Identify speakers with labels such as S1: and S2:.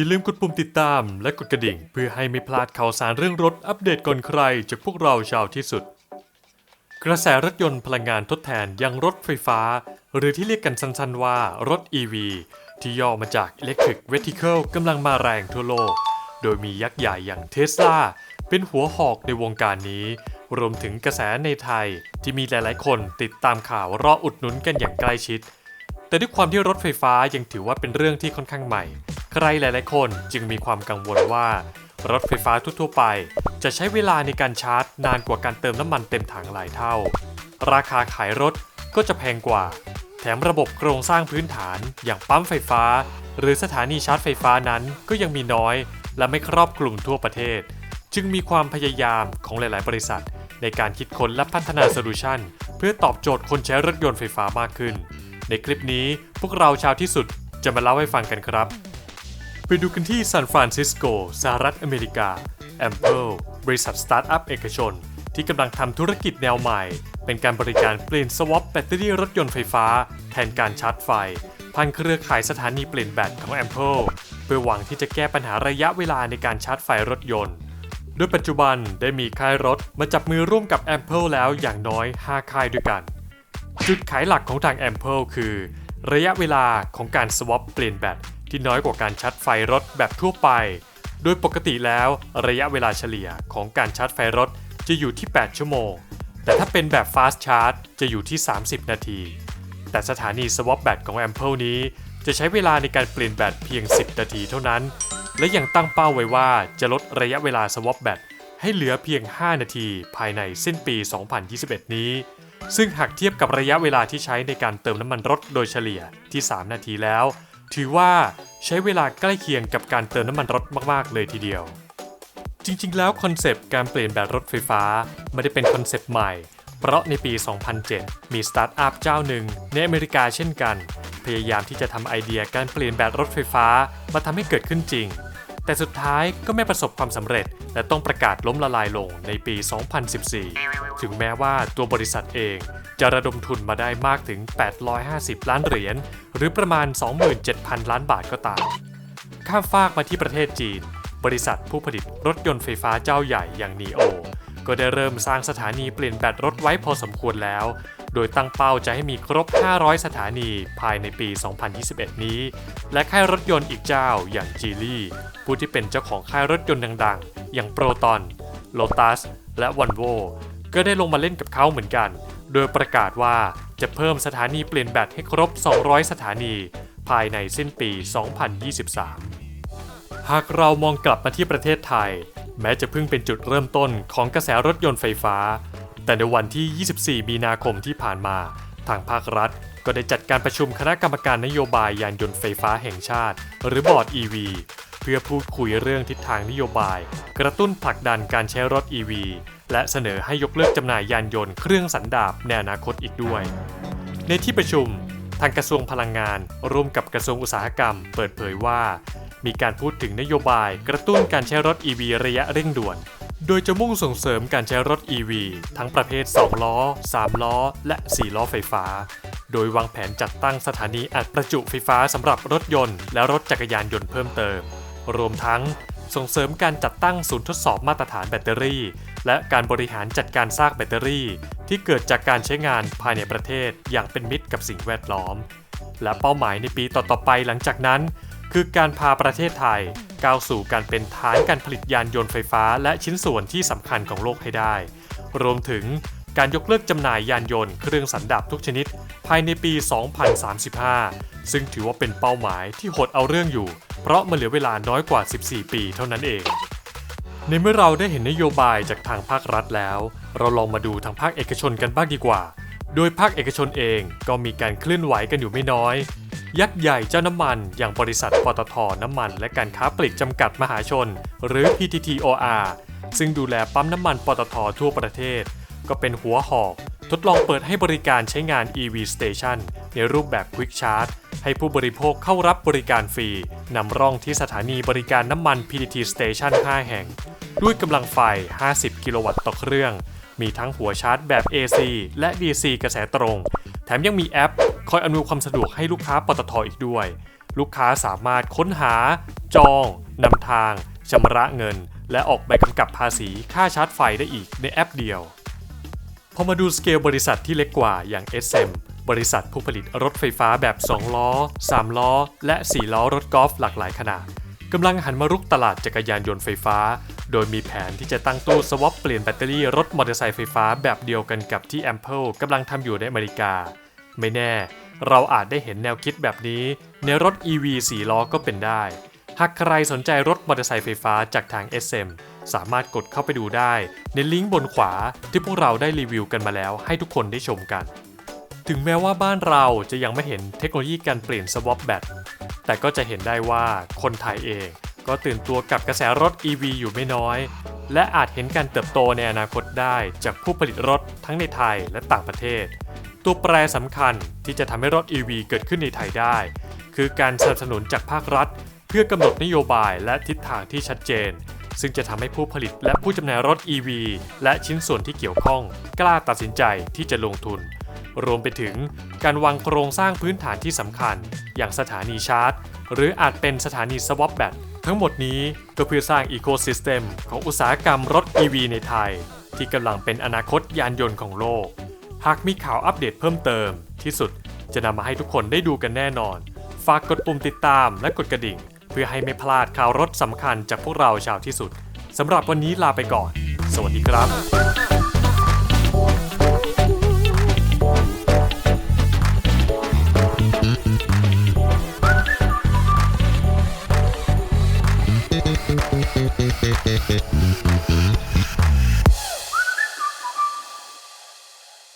S1: อย่าลืมกดปุ่มติดตามและกดกระดิ่ง เพื่อให้ไม่พลาดข่าวสารเรื่องรถอัปเดตก่อนใครจากพวกเราชาวที่สุด กระแสรถยนต์พลังงานทดแทนยังรถไฟฟ้า หรือที่เรียกกันสั้นๆว่ารถ EV ที่ย่อมาจาก Electric Vehicle กำลังมาแรงทั่วโลก โดยมียักษ์ใหญ่อย่างเทสลาเป็นหัวหอกในวงการนี้ รวมถึงกระแสในไทยที่มีหลายๆ คนติดตามข่าวรออุดหนุนกันอย่างใกล้ชิด แต่ด้วยความที่รถไฟฟ้ายังถือว่าเป็นเรื่องที่ค่อนข้างใหม่ ใครหลาย ๆ คนจึงมีความกังวลว่ารถไฟฟ้าทั่ว ๆ ไป จะใช้เวลาในการชาร์จนานกว่าการเติมน้ำมันเต็มถังหลายเท่า ราคาขายรถก็จะแพงกว่า แถมระบบโครงสร้างพื้นฐานอย่างปั๊มไฟฟ้า หรือสถานีชาร์จไฟฟ้านั้นก็ยังมีน้อย และไม่ครอบคลุมทั่วประเทศ จึงมีความพยายามของหลาย ๆ บริษัท ในการคิดค้นและพัฒนาโซลูชันเพื่อตอบโจทย์คนใช้รถยนต์ไฟฟ้ามากขึ้น ในคลิปนี้พวกเราชาวที่สุดจะมาเล่าให้ฟังกันครับ ไปดูกันที่ซานฟรานซิสโกสหรัฐอเมริกา Ample บริษัทสตาร์ทอัพเอกชน ที่กำลังทำธุรกิจแนวใหม่ เป็นการบริการเปลี่ยนสวอปแบตเตอรี่รถยนต์ไฟฟ้า แทนการชาร์จไฟผ่านเครือข่ายสถานีเปลี่ยนแบตของ Ample เพื่อหวังที่จะแก้ปัญหาระยะเวลาในการชาร์จไฟรถยนต์โดยปัจจุบันได้มีค่ายรถมาจับมือร่วมกับ Ample แล้วอย่างน้อย 5 ค่ายด้วยกัน จุดขายหลักของทาง Ample คือ ระยะเวลาของการสวอปเปลี่ยนแบต ที่น้อยกว่าการชาร์จไฟรถแบบทั่วไป โดยปกติแล้วระยะเวลาเฉลี่ยของการชาร์จไฟรถจะอยู่ที่ 8 ชั่วโมง แต่ถ้าเป็นแบบ Fast Charge จะอยู่ที่ 30 นาที แต่สถานีสวอปแบตของ Ample นี้ จะใช้เวลาในการเปลี่ยนแบตเพียง 10 นาทีเท่านั้น และยังตั้งเป้าไว้ว่าจะลดระยะเวลาสวอปแบตให้เหลือเพียง 5 นาทีภายในสิ้นปี 2021 นี้ ซึ่งหากเทียบกับระยะเวลาที่ใช้ในการเติมน้ำมันรถโดยเฉลี่ยที่ 3 นาทีแล้ว ถือว่าใช้เวลาใกล้เคียงกับการเติมน้ำมันรถมาก ๆ เลยทีเดียว จริง ๆ แล้วคอนเซปต์การเปลี่ยนแบตรถไฟฟ้าไม่ได้เป็นคอนเซปต์ใหม่ เพราะในปี 2007 มีสตาร์ทอัพเจ้าหนึ่งในอเมริกาเช่นกัน พยายามที่จะทำไอเดียการเปลี่ยนแบตรถไฟฟ้ามาทำให้เกิดขึ้นจริง แต่สุดท้ายก็ไม่ประสบความสำเร็จ และต้องประกาศล้มละลายลงในปี 2014 ถึงแม้ว่าตัวบริษัทเอง จะระดมทุนมาได้มากถึง 850 ล้านเหรียญ หรือประมาณ 27,000 ล้านบาทก็ตาม ข้ามฟากมาที่ประเทศจีน บริษัทผู้ผลิตรถยนต์ไฟฟ้าเจ้าใหญ่อย่างนีโอ ก็ได้เริ่มสร้างสถานีเปลี่ยนแบตรถไว้พอสมควรแล้ว โดยตั้งเป้าจะให้มีครบ 500 สถานีภายในปี 2021 นี้ และค่ายรถยนต์อีกเจ้าอย่างจีลี่ผู้ที่เป็นเจ้าของค่ายรถยนต์ดังๆ อย่างโปรตอน โลตัส และวันโวก็ได้ลงมาเล่นกับเขาเหมือนกัน โดยประกาศว่าจะเพิ่มสถานีเปลี่ยนแบตให้ครบ 200 สถานี ภายในสิ้นปี 2023 หากเรามองกลับมาที่ประเทศไทย แม้จะเพิ่งเป็นจุดเริ่มต้นของกระแสรถยนต์ไฟฟ้า แต่ในวันที่ 24 มีนาคมที่ผ่านมา ทางภาครัฐก็ได้จัดการประชุมคณะกรรมการนโยบายยานยนต์ไฟฟ้าแห่งชาติ หรือบอร์ด EV เพื่อพูดคุยเรื่องทิศทางนโยบาย กระตุ้นผลักดันการใช้รถ EV และเสนอให้ยกเลิกจำหน่ายยานยนต์เครื่องสันดาปในอนาคตอีกด้วย ในที่ประชุมทางกระทรวงพลังงาน ร่วมกับกระทรวงอุตสาหกรรม เปิดเผยว่า มีการพูดถึงนโยบายกระตุ้นการใช้รถ EV ระยะเร่งด่วน โดยจะมุ่งส่งเสริมการใช้รถ EV ทั้งประเภท 2 ล้อ 3 ล้อ และ 4 ล้อไฟฟ้า โดยวางแผนจัดตั้งสถานีอัดประจุไฟฟ้าสำหรับรถยนต์ และรถจักรยานยนต์เพิ่มเติม รวมทั้งส่งเสริมการจัดตั้งศูนย์ทดสอบมาตรฐานแบตเตอรี่ และการบริหารจัดการซากแบตเตอรี่ ที่เกิดจากการใช้งานภายในประเทศอย่างเป็นมิตรกับสิ่งแวดล้อม และเป้าหมายในปีต่อๆไปหลังจากนั้น คือการพาประเทศไทยก้าวสู่การเป็นฐานการผลิตยานยนต์ไฟฟ้า และชิ้นส่วนที่สำคัญของโลกให้ได้ รวมถึง การยกเลิกจำหน่ายยานยนต์เครื่องสันดาปทุกชนิด ภายในปี 2035 ซึ่งถือว่าเป็นเป้าหมายที่หดเอาเรื่องอยู่ เพราะมันเหลือเวลาน้อยกว่า 14 ปีเท่านั้นเอง ในเมื่อเราได้เห็นนโยบายจากทางภาครัฐแล้ว เราลองมาดูทางภาคเอกชนกันบ้างดีกว่า โดยภาคเอกชนเองก็มีการเคลื่อนไหวกันอยู่ไม่น้อย ยักษ์ใหญ่เจ้าน้ำมัน อย่างบริษัทปตทน้ำมัน และการค้าปลีกจำกัดมหาชน หรือ PTTOR ซึ่งดูแลปั๊มน้ำมันปตททั่วประเทศ ก็เป็นหัวหอก ทดลองเปิดให้บริการใช้งาน EV Station ในรูปแบบ Quick Charge ให้ผู้บริโภคเข้ารับบริการฟรี นำร่องที่สถานีบริการน้ำมัน PTT Station 5 แห่ง ด้วยกำลังไฟ 50 กิโลวัตต์ต่อเครื่อง มีทั้งหัวชาร์จแบบ AC และ DC กระแสตรง แถมยังมีแอป คอยอำนวยความสะดวกให้ลูกค้าปตทอีกด้วย ลูกค้าสามารถค้นหา จองนำทางชำระเงิน และออกใบกำกับภาษีค่าชาร์จไฟได้อีกในแอปเดียว อมาดูสเกลบริษัทที่เล็กกว่าอย่าง SM บริษัทผู้ผลิตรถไฟฟ้าแบบ 2 ล้อ 3 ล้อ และ 4 ล้อรถกอล์ฟหลากหลายขนาดกำลังหันมารุกตลาดจักรยานยนต์ไฟฟ้า โดยมีแผนที่จะตั้งตู้สวอปเปลี่ยนแบตเตอรี่รถมอเตอร์ไซค์ไฟฟ้าแบบเดียวกันกับที่ Ample กำลังทำอยู่ในอเมริกา ไม่แน่ เราอาจได้เห็นแนวคิดแบบนี้ ในรถ EV 4 ล้อก็เป็นได้ หากใครสนใจรถมอเตอร์ไซค์ไฟฟ้าจากทาง SM สามารถกดเข้าไปดูได้ ในลิงก์บนขวาที่พวกเราได้รีวิวกันมาแล้วให้ทุกคนได้ชมกัน ถึงแม้ว่าบ้านเราจะยังไม่เห็นเทคโนโลยีการเปลี่ยนสวอปแบตแต่ก็จะเห็นได้ว่าคนไทยเองก็ตื่นตัวกับกระแสรถ EV อยู่ไม่น้อย และอาจเห็นการเติบโตในอนาคตได้จากผู้ผลิตรถทั้งในไทยและต่างประเทศ ตัวแปรสำคัญที่จะทำให้รถ EV เกิดขึ้นในไทยได้ คือการสนับสนุนจากภาครัฐ เพื่อกำหนดนโยบายและทิศทางที่ชัดเจน ซึ่งจะทำให้ผู้ผลิตและผู้จำหน่ายรถ EV และชิ้นส่วนที่เกี่ยวข้อง กล้าตัดสินใจที่จะลงทุน รวมไปถึงการวางโครงสร้างพื้นฐานที่สำคัญ อย่างสถานีชาร์จ หรืออาจเป็นสถานีสวอปแบตทั้งหมดนี้ก็เพื่อสร้างอีโคซิสเต็มของอุตสาหกรรมรถ EV ในไทย ที่กำลังเป็นอนาคตยานยนต์ของโลก หากมีข่าวอัปเดตเพิ่มเติม ที่สุดจะนำมาให้ทุกคนได้ดูกันแน่นอน ฝากกดปุ่มติดตามและกดกระดิ่ง เพื่อให้ไม่พลาดข่าวรถสำคัญจากพวกเราชาวที่สุดสำหรับวันนี้ลาไปก่อน สวัสดีครับ